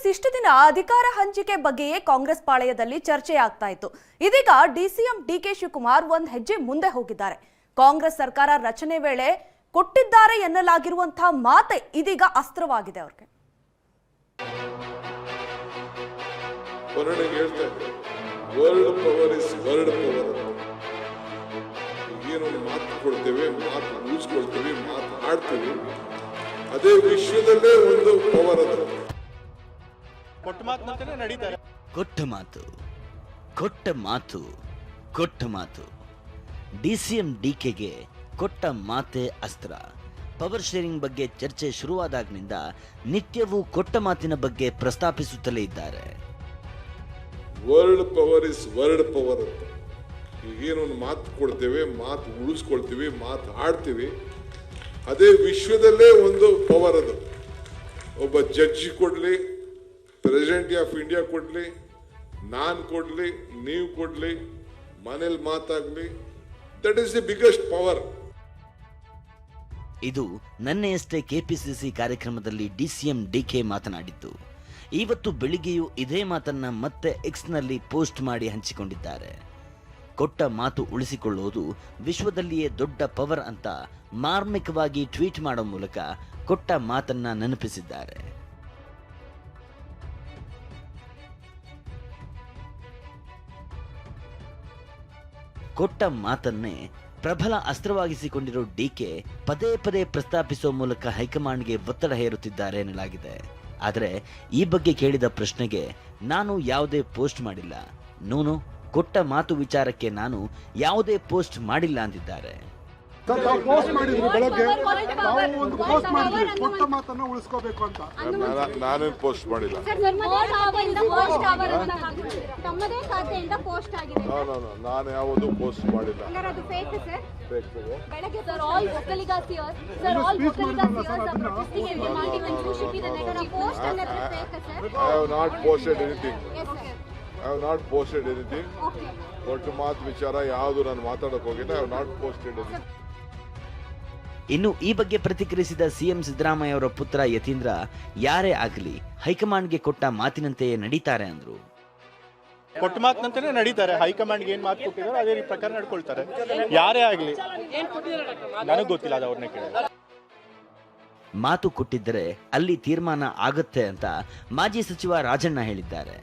ಕಾಂಗ್ರೆಸ್ ಇಷ್ಟು ದಿನ ಅಧಿಕಾರ ಹಂಚಿಕೆ ಬಗ್ಗೆಯೇ ಕಾಂಗ್ರೆಸ್ ಪಾಳೆಯದಲ್ಲಿ ಚರ್ಚೆ ಆಗ್ತಾ ಇತ್ತು ಇದೀಗ ಡಿಸಿಎಂ ಡಿಕೆ ಶಿವಕುಮಾರ್ ಒಂದ್ ಹೆಜ್ಜೆ ಮುಂದೆ ಹೋಗಿದ್ದಾರೆ. ಕಾಂಗ್ರೆಸ್ ಸರ್ಕಾರ ರಚನೆ ವೇಳೆ ಕೊಟ್ಟಿದ್ದಾರೆ ಎನ್ನಲಾಗಿರುವಂತಹ ಮಾತೆ ಇದೀಗ ಅಸ್ತ್ರವಾಗಿದೆ ಅವ್ರಿಗೆ. ಅದೇ ವಿಶ್ವದಲ್ಲೇ ಒಂದು ಪವರ್ ಅದು ಕೊಟ್ಟ ಮಾತಿನಂತೆ ನಡೀತಾರೆ. ಕೊಟ್ಟ ಮಾತು ಕೊಟ್ಟ ಮಾತು ಕೊಟ್ಟ ಮಾತು. ಡಿ ಸಿ ಎಂ ಡಿ ಕೆಗೆ ಕೊಟ್ಟ ಮಾತೆ ಅಸ್ತ್ರ. ಪವರ್ ಶೇರಿಂಗ್ ಬಗ್ಗೆ ಚರ್ಚೆ ಶುರುವಾದಾಗಿನಿಂದ ನಿತ್ಯವೂ ಕೊಟ್ಟ ಮಾತಿನ ಬಗ್ಗೆ ಪ್ರಸ್ತಾಪಿಸುತ್ತಲೇ ಇದ್ದಾರೆ. World power is world power ಅಂತ. ಒಂದು ಮಾತು ಕೊಡ್ತೇವೆ ಮಾತು ಉಳಿಸ್ಕೊಳ್ತೀವಿ ಮಾತು ಆಡ್ತೀವಿ. ಅದೇ ವಿಶ್ವದಲ್ಲೇ ಒಂದು ಪವರ್ ಅದು. ಒಬ್ಬ ಜಡ್ಜಿ ಕೊಡ್ಲಿ ಪ್ರೆಸಿಡೆಂಟ್ ಆಫ್ ಇಂಡಿಯಾ ಕೊಡಲಿ, ನಾನು ಕೊಡಲಿ, ನೀವು ಕೊಡಲಿ, ಮನೇಲಿ ಮಾತಾಗ್ಲಿ that is the biggest power ಇದು ನನ್ನೆಯಷ್ಟೇ ಕೆಪಿಸಿಸಿ ಕಾರ್ಯಕ್ರಮದಲ್ಲಿ ಡಿಸಿಎಂ ಡಿಕೆ ಮಾತನಾಡಿದ್ದು ಇವತ್ತು ಬೆಳಿಗ್ಗೆಯೂ ಇದೇ ಮಾತನ್ನ ಮತ್ತೆ ಎಕ್ಸ್ನಲ್ಲಿ ಪೋಸ್ಟ್ ಮಾಡಿ ಹಂಚಿಕೊಂಡಿದ್ದಾರೆ. ಕೊಟ್ಟ ಮಾತು ಉಳಿಸಿಕೊಳ್ಳುವುದು ವಿಶ್ವದಲ್ಲಿಯೇ ದೊಡ್ಡ ಪವರ್ ಅಂತ ಮಾರ್ಮಿಕವಾಗಿ ಟ್ವೀಟ್ ಮಾಡೋ ಮೂಲಕ ಕೊಟ್ಟ ಮಾತನ್ನ ನೆನಪಿಸಿದ್ದಾರೆ. ಕೊಟ್ಟ ಮಾತನ್ನೇ ಪ್ರಬಲ ಅಸ್ತ್ರವಾಗಿಸಿಕೊಂಡಿರೋ ಡಿಕೆ ಪದೇ ಪದೇ ಪ್ರಸ್ತಾಪಿಸುವ ಮೂಲಕ ಹೈಕಮಾಂಡ್ಗೆ ಒತ್ತಡ ಹೇರುತ್ತಿದ್ದಾರೆ ಎನ್ನಲಾಗಿದೆ. ಆದರೆ ಈ ಬಗ್ಗೆ ಕೇಳಿದ ಪ್ರಶ್ನೆಗೆ ನಾನು ಯಾವುದೇ ಪೋಸ್ಟ್ ಮಾಡಿಲ್ಲ. ನೂನು, ಕೊಟ್ಟ ಮಾತು ವಿಚಾರಕ್ಕೆ ನಾನು ಯಾವುದೇ ಪೋಸ್ಟ್ ಮಾಡಿಲ್ಲ ಅಂದಿದ್ದಾರೆ. ತಾವು ಪೋಸ್ಟ್ ಮಾಡಿದ್ರಿ ಬೆಳಗ್ಗೆ. ನಾವು ಒಂದು ಪೋಸ್ಟ್ ಮಾಡಿದ್ವಿ ಕೊಟ್ಟ ಮಾತನ್ನ ಉಳಿಸ್ಕೋಬೇಕು ಅಂತ. ನಾನೇನು ಪೋಸ್ಟ್ ಮಾಡಿಲ್ಲ. ನಾನು ಯಾವುದು ಪೋಸ್ಟ್ ಮಾಡಿಲ್ಲ. ಹಂಗಾರೆ ಅದು ಫೇಕ್ ಸರ್ ಬೆಳಗ್ಗೆ sir all Okkaligas year sir all Okkaligas years are protesting every morning when you should be the next post ಅನ್ನೋದು fake sir I have not posted anything I have not posted anything ಒಟ್ಟು ಮಾತು ವಿಚಾರ ಯಾವುದು ನಾನು ಮಾತಾಡಕ್ ಹೋಗಿಲ್ಲ. I have not posted anything ಇನ್ನು ಈ ಬಗ್ಗೆ ಪ್ರತಿಕ್ರಿಯಿಸಿದ ಸಿಎಂ ಸಿದ್ದರಾಮಯ್ಯ ಅವರ ಪುತ್ರ ಯತೀಂದ್ರ ಯಾರೇ ಆಗಲಿ ಹೈಕಮಾಂಡ್ಗೆ ಕೊಟ್ಟ ಮಾತಿನಂತೆಯೇ ನಡೀತಾರೆ ಅಂದ್ರು. ಕೊಟ್ಟ ಮಾತಿನಂತೆ ನಡೀತಾರೆ. ಹೈಕಮಾಂಡ್ ಏನ್ ಮಾತು ಕೊಟ್ಟಿದ್ದಾರೆ ಅದೇ ರೀತಿ ಪ್ರಕಾರ ನಡ್ಕೊಳ್ತಾರೆ. ಯಾರೇ ಆಗಲಿ. ನನಗೆ ಗೊತ್ತಿಲ್ಲ ಅದು ಅವ್ರನ್ನೇ ಕೇಳಿ ಮಾತು ಕೊಟ್ಟಿದ್ದರೆ ಅಲ್ಲಿ ತೀರ್ಮಾನ ಆಗುತ್ತೆ ಅಂತ ಮಾಜಿ ಸಚಿವ ರಾಜಣ್ಣ ಹೇಳಿದ್ದಾರೆ.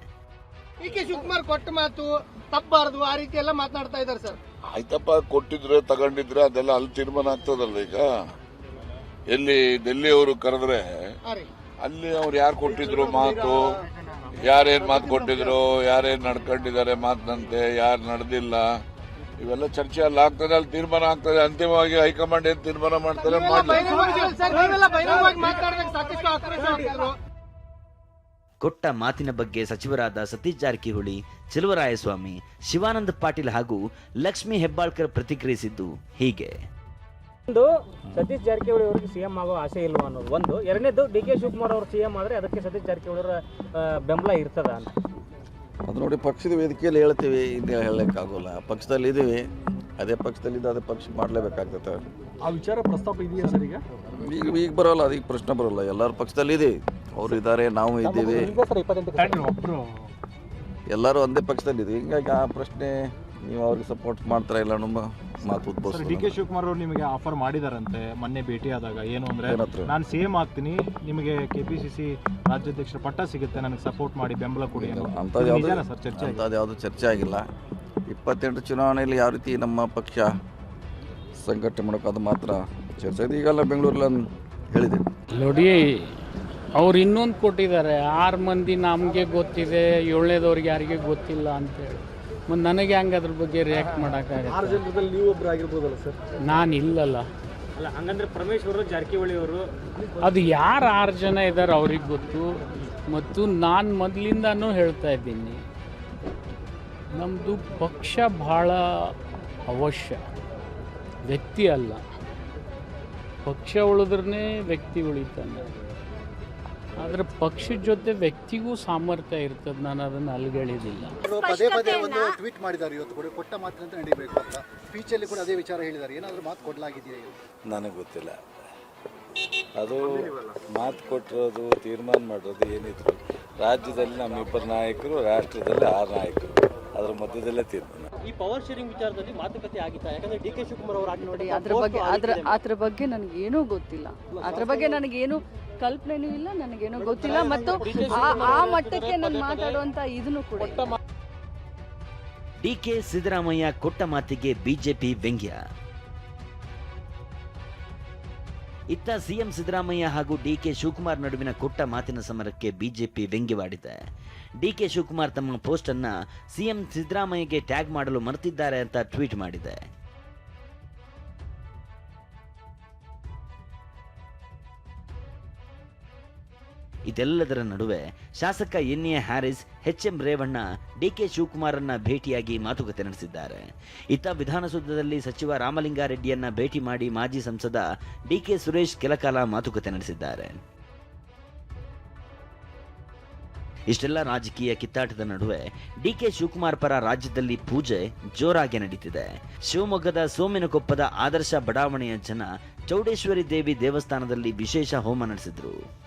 ಡಿ ಕೆ ಶಿವಕುಮಾರ್ ಕೊಟ್ಟ ಮಾತು ತಪ್ಪಬಾರದು ಆ ರೀತಿ ಎಲ್ಲ ಮಾತನಾಡ್ತಾ ಇದ್ದಾರೆ ಸರ್. ಆಯ್ತಪ್ಪ ಕೊಟ್ಟಿದ್ರೆ ತಗೊಂಡಿದ್ರೆ ಅದೆಲ್ಲ ಅಲ್ಲಿ ತೀರ್ಮಾನ ಆಗ್ತದಲ್ಲ ಈಗ? ಎಲ್ಲಿ ಡೆಲ್ಲಿ ಅವರು ಕರೆದ್ರೆ ಅಲ್ಲಿ ಅವ್ರು ಯಾರು ಕೊಟ್ಟಿದ್ರು ಮಾತು? ಯಾರೇನ್ ಮಾತು ಕೊಟ್ಟಿದ್ರು? ಯಾರೇನ್ ನಡ್ಕೊಂಡಿದ್ದಾರೆ ಮಾತಿನಂತೆ? ಯಾರು ನಡೆದಿಲ್ಲ? ಇವೆಲ್ಲ ಚರ್ಚೆ ಅಲ್ಲಿ ಆಗ್ತದೆ ಅಲ್ಲಿ ತೀರ್ಮಾನ ಆಗ್ತದೆ. ಅಂತಿಮವಾಗಿ ಹೈಕಮಾಂಡ್ ಏನ್ ತೀರ್ಮಾನ ಮಾಡ್ತಾರೆ ಕೊಟ್ಟ ಮಾತಿನ ಬಗ್ಗೆ ಸಚಿವರಾದ ಸತೀಶ್ ಜಾರಕಿಹೊಳಿ ಚೆಲುವರಾಯಸ್ವಾಮಿ ಶಿವಾನಂದ ಪಾಟೀಲ್ ಹಾಗೂ ಲಕ್ಷ್ಮಿ ಹೆಬ್ಬಾಳ್ಕರ್ ಪ್ರತಿಕ್ರಿಯಿಸಿದ್ದು ಹೀಗೆ. ಒಂದು ಸತೀಶ್ ಜಾರಕಿಹೊಳಿ ಅವರಿಗೆ ಸಿಎಂ ಆಗೋ ಆಸೆ ಇಲ್ವಾ ಅನ್ನೋದು. ಒಂದು ಎರಡನೇದು ಡಿ ಕೆ ಶಿವಕುಮಾರ್ ಅವರು ಸಿಎಂ ಆದರೆ ಅದಕ್ಕೆ ಸತೀಶ್ ಜಾರಕಿಹೊಳಿ ಅವರ ಬೆಂಬಲ ಇರ್ತದ ಅಂತ. ಅದು ನೋಡಿ ಪಕ್ಷದ ವೇದಿಕೆಯಲ್ಲಿ ಹೇಳ್ತೀವಿ ಇದು ಹೇಳಕ್ಕಾಗೋಲ್ಲ. ಪಕ್ಷದಲ್ಲಿ ಇದೀವಿ. ಅದೇ ಪಕ್ಷದಲ್ಲಿದ್ದು ಅದೇ ಪಕ್ಷ ಮಾಡಲೇಬೇಕಾಗ್ತದೆ. ಆ ವಿಚಾರ ಪ್ರಸ್ತಾಪ ಇದೆಯಾ ಸರ್ ಈಗ? ಈಗ ಈಗ ಬರೋಲ್ಲ ಅದೀಗ ಪ್ರಶ್ನೆ ಬರೋಲ್ಲ. ಎಲ್ಲರೂ ಪಕ್ಷದಲ್ಲಿ ಇದೆ ಅವ್ರು ಇದ್ದಾರೆ ನಾವು ಇದ್ದೀವಿ. ಎಲ್ಲರೂ ಒಂದೇ ಪಕ್ಷದಲ್ಲಿ ಇದೆ ಹಿಂಗಾಗಿ ಆ ಪ್ರಶ್ನೆ ನೀವು ಅವ್ರಿಗೆ ಸಪೋರ್ಟ್ ಮಾಡ್ತಾರ ಇಲ್ಲ ನಮ್ಮ ಮಾತು ಡಿ ಕೆ ಶಿವಕುಮಾರ್ ಅವರು ನಿಮಗೆ ಆಫರ್ ಮಾಡಿದಾರಂತೆ ಮೊನ್ನೆ ಭೇಟಿ ಆದಾಗ ಏನು ಅಂದ್ರೆ ನಾನು ಸೇಮ್ ಆಗ್ತೀನಿ. ನಿಮಗೆ ಕೆ ಪಿ ಸಿ ಸಿ ರಾಜ್ಯಾಧ್ಯಕ್ಷರ ಪಟ್ಟ ಸಿಗುತ್ತೆ. ನನಗೆ ಸಪೋರ್ಟ್ ಮಾಡಿ ಬೆಂಬಲ ಕೊಡಿ ಅಂತ. ಯಾವುದು ಚರ್ಚೆ ಆಗಿಲ್ಲ. ಇಪ್ಪತ್ತೆಂಟು ಚುನಾವಣೆಯಲ್ಲಿ ಯಾವ ರೀತಿ ನಮ್ಮ ಪಕ್ಷ ಸಂಘಟನೆ ಮಾಡೋಕೆ ಅದು ಮಾತ್ರ ಚರ್ಚೆ ಈಗೆಲ್ಲ ಬೆಂಗಳೂರಲ್ಲಿ ಹೇಳಿದೆ. ನೋಡಿ ಅವ್ರು ಇನ್ನೊಂದು ಕೊಟ್ಟಿದ್ದಾರೆ. ಆರು ಮಂದಿ ನಮಗೆ ಗೊತ್ತಿದೆ ಏಳನೇದವ್ರಿಗೆ ಯಾರಿಗೆ ಗೊತ್ತಿಲ್ಲ ಅಂತೇಳಿ ಮತ್ತು ನನಗೆ ಹಂಗೆ ಅದ್ರ ಬಗ್ಗೆ ರಿಯಾಕ್ಟ್ ಮಾಡೋಕ್ಕಾಗತ್ತೆ ಜನರಲ್ಲಿ ನೀವು ಒಬ್ರು ಆಗಿರ್ಬೋದಲ್ಲ ಸರ್? ನಾನು ಇಲ್ಲಲ್ಲ. ಅಲ್ಲ ಹಂಗಂದ್ರೆ ಪರಮೇಶ್ವರ ಜಾರಕಿಹೊಳಿ ಅವರು. ಅದು ಯಾರು ಆರು ಜನ ಇದ್ದಾರೆ ಅವ್ರಿಗೆ ಗೊತ್ತು. ಮತ್ತು ನಾನು ಮೊದಲಿಂದನೂ ಹೇಳ್ತಾ ಇದ್ದೀನಿ. ನಮ್ಮದು ಪಕ್ಷ ಭಾಳ ಅವಶ್ಯ. ವ್ಯಕ್ತಿ ಅಲ್ಲ. ಪಕ್ಷ ಉಳಿದ್ರೇ ವ್ಯಕ್ತಿ ಉಳಿತಾನೆ. ಆದರೆ ಪಕ್ಷದ ಜೊತೆ ವ್ಯಕ್ತಿಗೂ ಸಾಮರ್ಥ್ಯ ಇರ್ತದೆ. ನಾನು ಅದನ್ನು ಅಲ್ಗಳಿದಿಲ್ಲ. ಪದೇ ಪದೇ ಒಂದು ಟ್ವೀಟ್ ಮಾಡಿದ್ದಾರೆ ಇವತ್ತು ಕೂಡ. ಕೊಟ್ಟ ಮಾತಿನಂತೆ ನಡೀಬೇಕು ಅಂತ. ಸ್ಪೀಚಲ್ಲಿ ಕೂಡ ಅದೇ ವಿಚಾರ ಹೇಳಿದ್ದಾರೆ. ಏನಾದರೂ ಮಾತು ಕೊಡಲಾಗಿದೆಯಾ ನನಗೆ ಗೊತ್ತಿಲ್ಲ. ಅದು ಮಾತು ಕೊಟ್ಟಿರೋದು ತೀರ್ಮಾನ ಮಾಡಿರೋದು ಏನಿದ್ರು. ರಾಜ್ಯದಲ್ಲಿ ನಮ್ಮಿಬ್ಬರು ನಾಯಕರು ರಾಷ್ಟ್ರದಲ್ಲಿ ಆರು ನಾಯಕರು. ಅದರ ಮಧ್ಯದಲ್ಲೇ ತೀರ್ಮಾನ. ಈ ಪವರ್ ಶೇರಿಂಗ್ ವಿಚಾರದಲ್ಲಿ ಮಾತುಕತೆ ಆಗಿತ್ತಾ? ಯಾಕಂದ್ರೆ ಡಿ ಕೆ ಶಿವಕುಮಾರ್ ಅವರು ನೋಡಿ ಅದ್ರ ಬಗ್ಗೆ ಅದ್ರ ಅದ್ರ ಬಗ್ಗೆ ನನಗೇನೂ ಗೊತ್ತಿಲ್ಲ. ಅದ್ರ ಬಗ್ಗೆ ನನಗೇನು ಕಲ್ಪನೆನೂ ಇಲ್ಲ ನನಗೇನು ಗೊತ್ತಿಲ್ಲ ಮತ್ತು ಆ- ಆ ಮಟ್ಟಕ್ಕೆ ನಾನು ಮಾತಾಡುವಂತ ಇದನ್ನು ಕೂಡ ಡಿ ಡಿಕೆ ಸಿದ್ದರಾಮಯ್ಯ ಕೊಟ್ಟ ಮಾತಿಗೆ ಬಿಜೆಪಿ ವ್ಯಂಗ್ಯ. ಇತ್ತ ಸಿಎಂ ಸಿದ್ದರಾಮಯ್ಯ ಹಾಗೂ ಡಿಕೆ ಶಿವಕುಮಾರ್ ನಡುವಿನ ಕೊಟ್ಟ ಮಾತಿನ ಸಮರಕ್ಕೆ ಬಿಜೆಪಿ ವ್ಯಂಗ್ಯವಾಡಿದೆ. ಡಿಕೆ ಶಿವಕುಮಾರ್ ತಮ್ಮ ಪೋಸ್ಟ್ ಅನ್ನ ಸಿಎಂ ಸಿದ್ದರಾಮಯ್ಯಗೆ ಟ್ಯಾಗ್ ಮಾಡಲು ಮರೆತಿದ್ದಾರೆ ಅಂತ ಟ್ವೀಟ್ ಮಾಡಿದೆ. ಇದೆಲ್ಲದರ ನಡುವೆ ಶಾಸಕ N A Haris H M Revanna, DK ಶಿವಕುಮಾರನ್ನ ಭೇಟಿಯಾಗಿ ಮಾತುಕತೆ ನಡೆಸಿದ್ದಾರೆ. ಇತ್ತ ವಿಧಾನಸೌಧದಲ್ಲಿ ಸಚಿವ ರಾಮಲಿಂಗಾರೆಡ್ಡಿಯನ್ನ ಭೇಟಿ ಮಾಡಿ ಮಾಜಿ ಸಂಸದ ಡಿಕೆ ಸುರೇಶ್ ಕೆಲಕಾಲ ಮಾತುಕತೆ ನಡೆಸಿದ್ದಾರೆ. ಇಷ್ಟೆಲ್ಲ ರಾಜಕೀಯ ಕಿತ್ತಾಟದ ನಡುವೆ ಡಿಕೆ ಶಿವಕುಮಾರ್ ಪರ ರಾಜ್ಯದಲ್ಲಿ ಪೂಜೆ ಜೋರಾಗಿ ನಡೀತಿದೆ. ಶಿವಮೊಗ್ಗದ ಸೋಮಿನಕೊಪ್ಪದ ಆದರ್ಶ ಬಡಾವಣೆಯ ಜನ ಚೌಡೇಶ್ವರಿ ದೇವಿ ದೇವಸ್ಥಾನದಲ್ಲಿ ವಿಶೇಷ ಹೋಮ ನಡೆಸಿದ್ರು.